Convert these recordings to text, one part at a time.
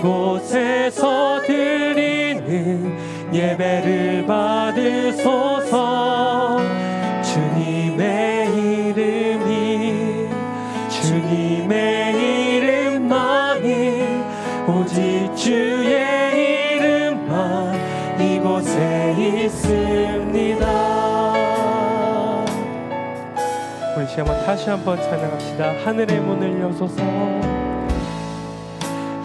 이곳에서 드리는 예배를 받으소서. 주님의 이름이 주님의 이름만이 오직 주의 이름만 이곳에 있습니다. 우리 시간 다시 한번 찬양합시다. 하늘의 문을 여소서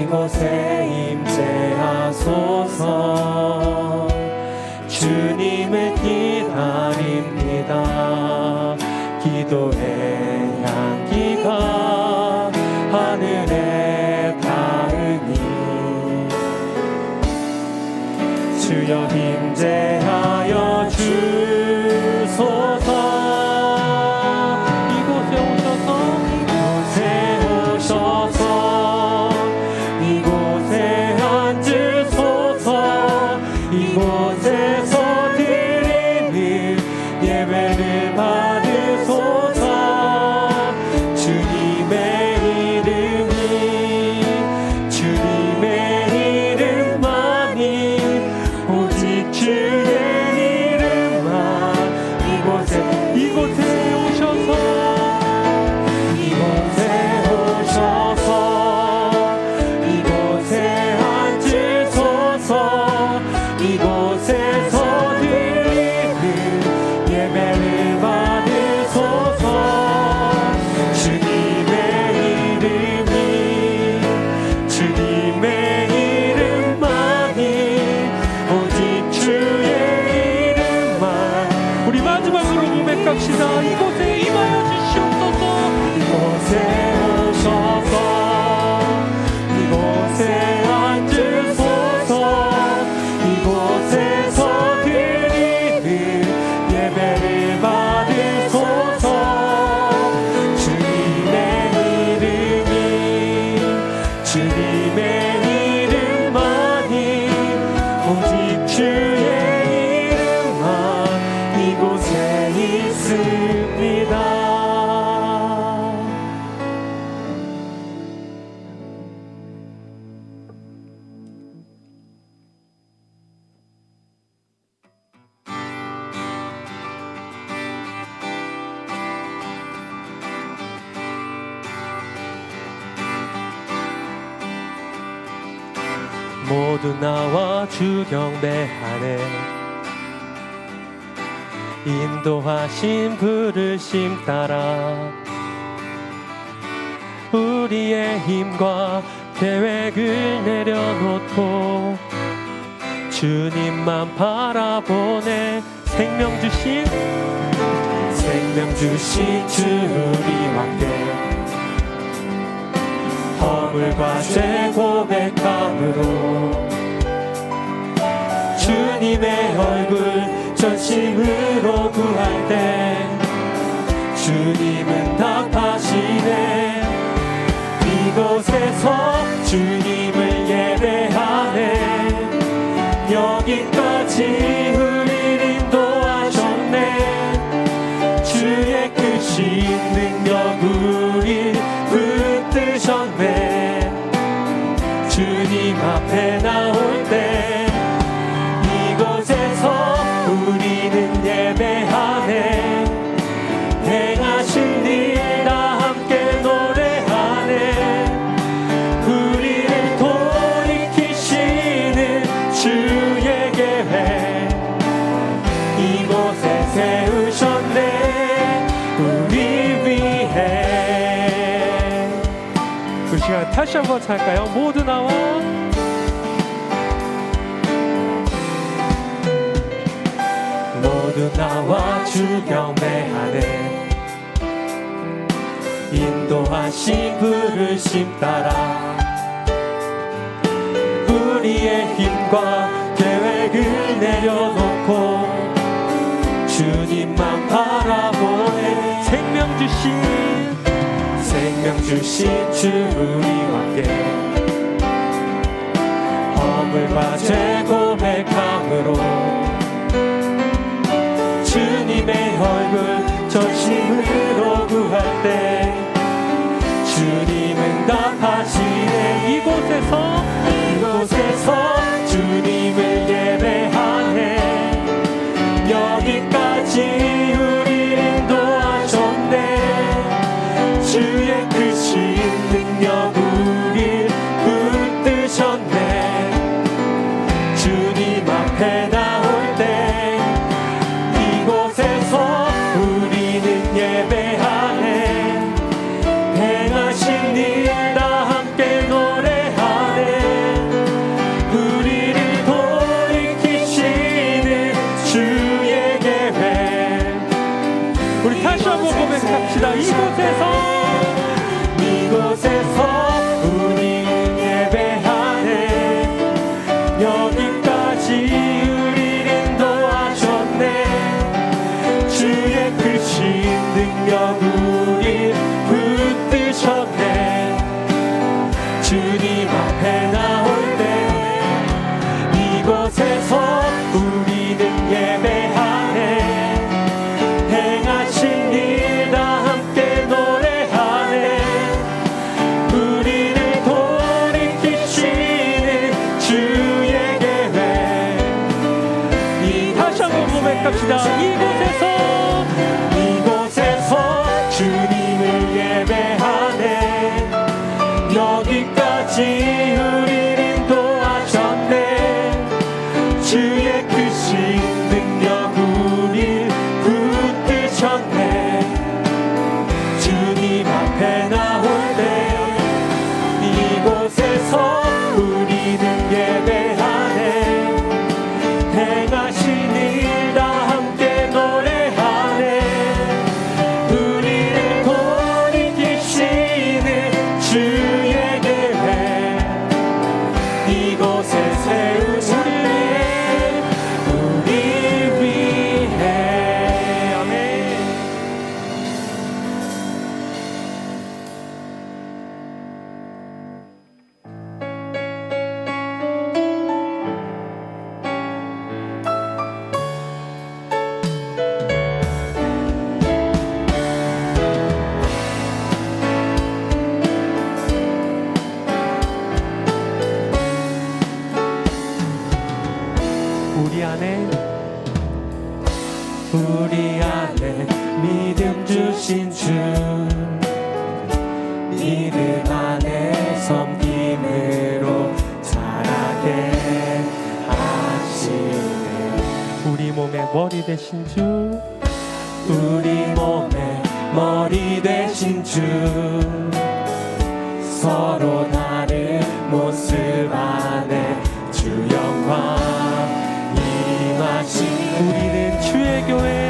이곳에 임재하소서. 주님을 기다립니다. 기도의 향기가 하늘에 닿으니. 주여 임재하 모두 나와 주 경배하네 인도하신 부르심 따라 우리의 힘과 계획을 내려놓고 주님만 바라보네 생명 주신 생명 주신 주 우리와 함께 허물과 죄 고백함으로 주님의 얼굴 전심으로 구할 때 주님은 답하시네. 이곳에서 주님 다시 한번 할까요? 모두 나와 모두 나와 주 경배하네 인도하신 부르심 따라 우리의 힘과 계획을 내려놓고 주님만 바라보네 생명 주신 주신 주 우리와 함께 허물과 죄 고백함으로 주님의 얼굴 전심으로 구할 때 주님은 답하시네. 이곳에서 이곳에서 주님을 예배하네. 여기까지 주님 우리 몸의 머리 되신 주. 우리 몸에 머리 되신 주. 서로 다른 모습 안에 주 영광 임하신 우리는 주의 교회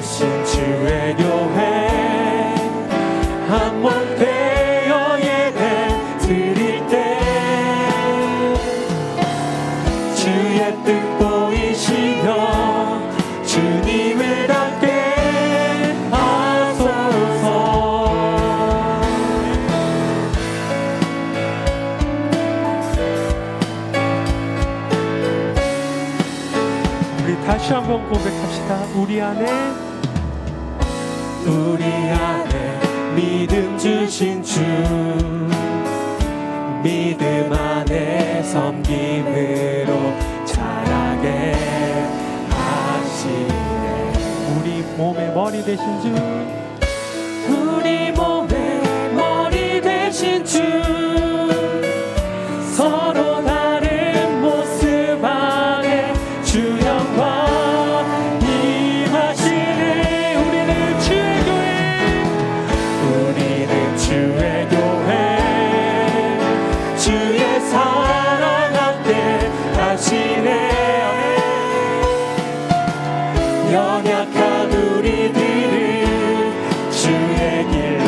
부르신 주의 교회 한 몸 되어 예배 드릴 때 주의 뜻 보이시며 주님을 닮게 하소서 우리 다시 한번 고백합시다. 우리 안에 우리 안에 믿음 주신 주. 믿음 안에 섬김으로 자라게 하시네. 우리 몸의 머리 되신 주. 연약한 우리들을 주의 길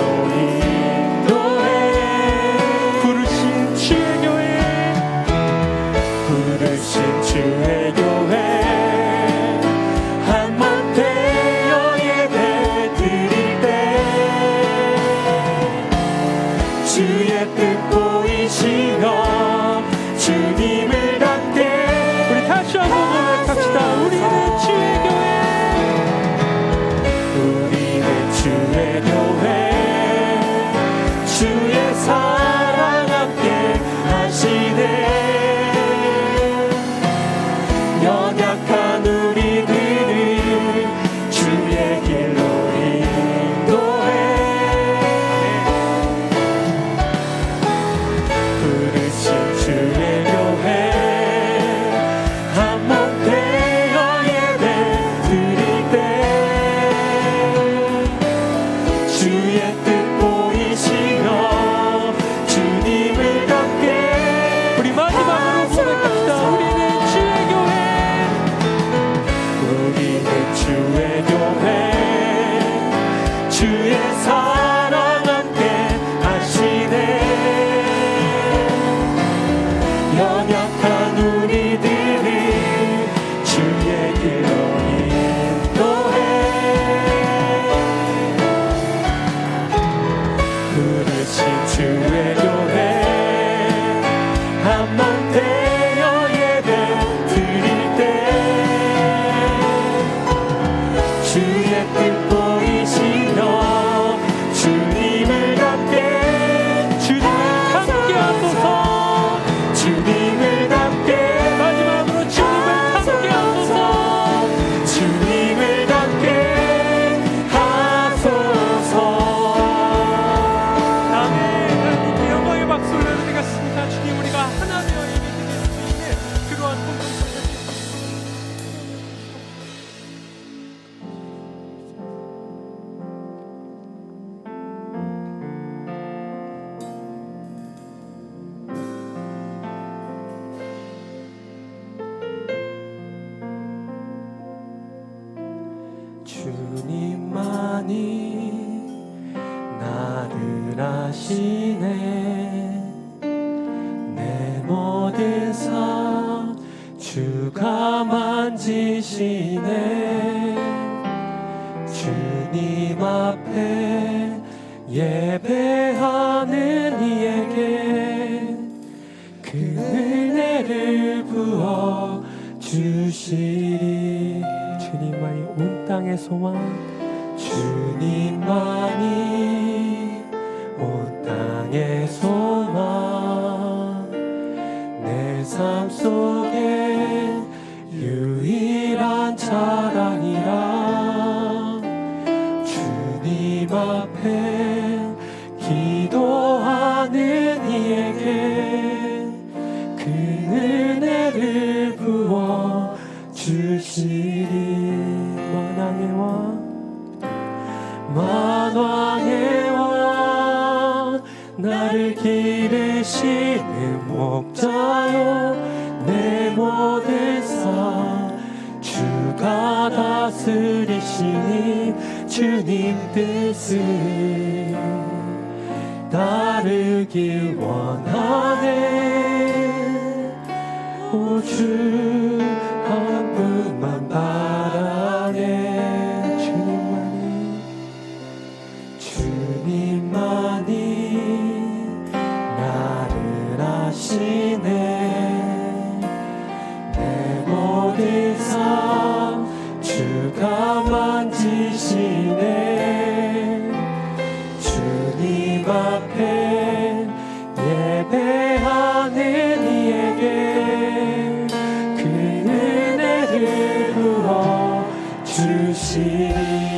앞에 주의 사랑. 나를 아시네. 내 모든 삶 주가 만지시네. 주님 앞에 예배하는 이에게 그 은혜를 부어 주시 주님만이 온 땅의 소망. 주님만이 온 땅의 소망 내 삶 속에 유일한 자랑이라. 주님 앞에 다스리시니 주님 뜻을 따르기 원하네. 오주 한 분만 바 그 은혜를 부어 주시니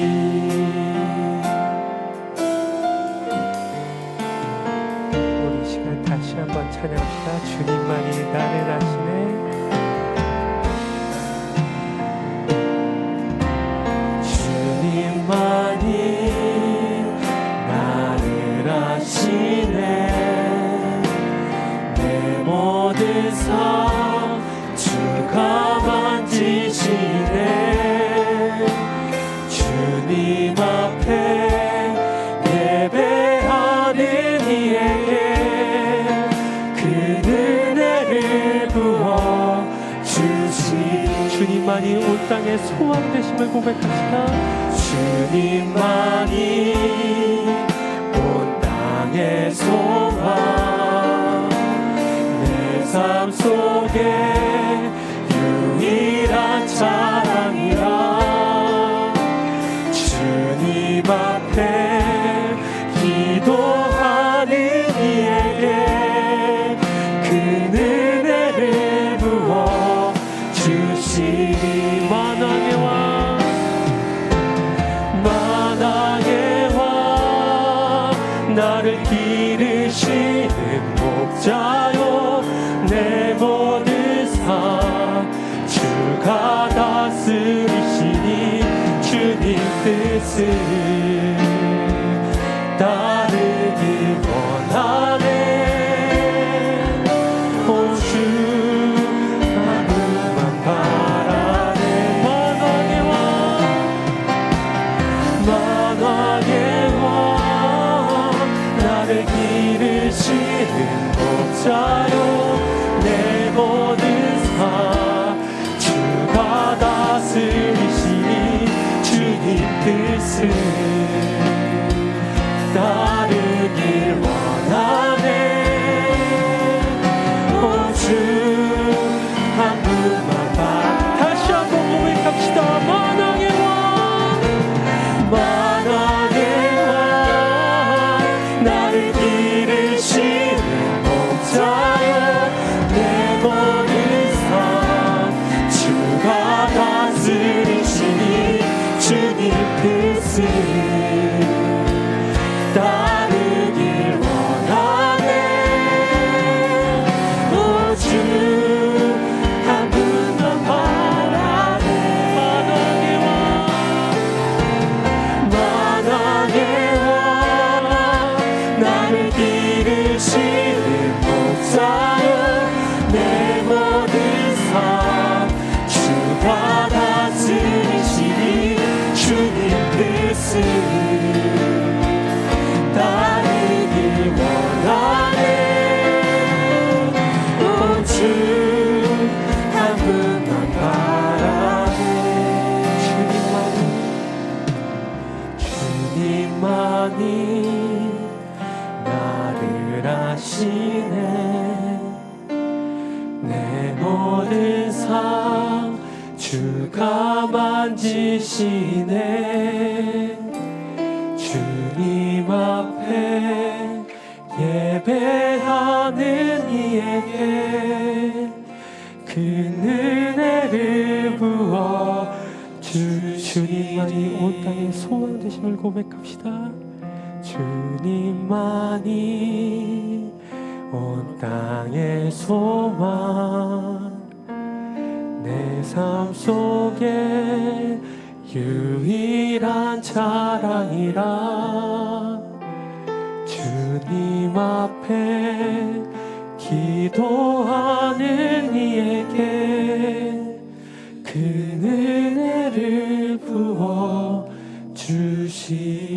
주님만이 온 땅의 소망 되심을 고백합시다. 주님만이 온 땅의 소망 내 삶 속에 유일한 자 나를 기르시는 목자요 내 모든 삶 주가 다스리시니 주님 뜻을 나를 기르시는 목자요 주한 분만 바라네 주님만이 주님만이 나를 아시네. 내 모든 삶 주가 만지시 주님만이 온 땅의 소망 되심을 고백합시다. 주님만이 온 땅의 소망 내 삶 속에 유일한 자랑이라 주님 앞에 기도하는 이에게 ti.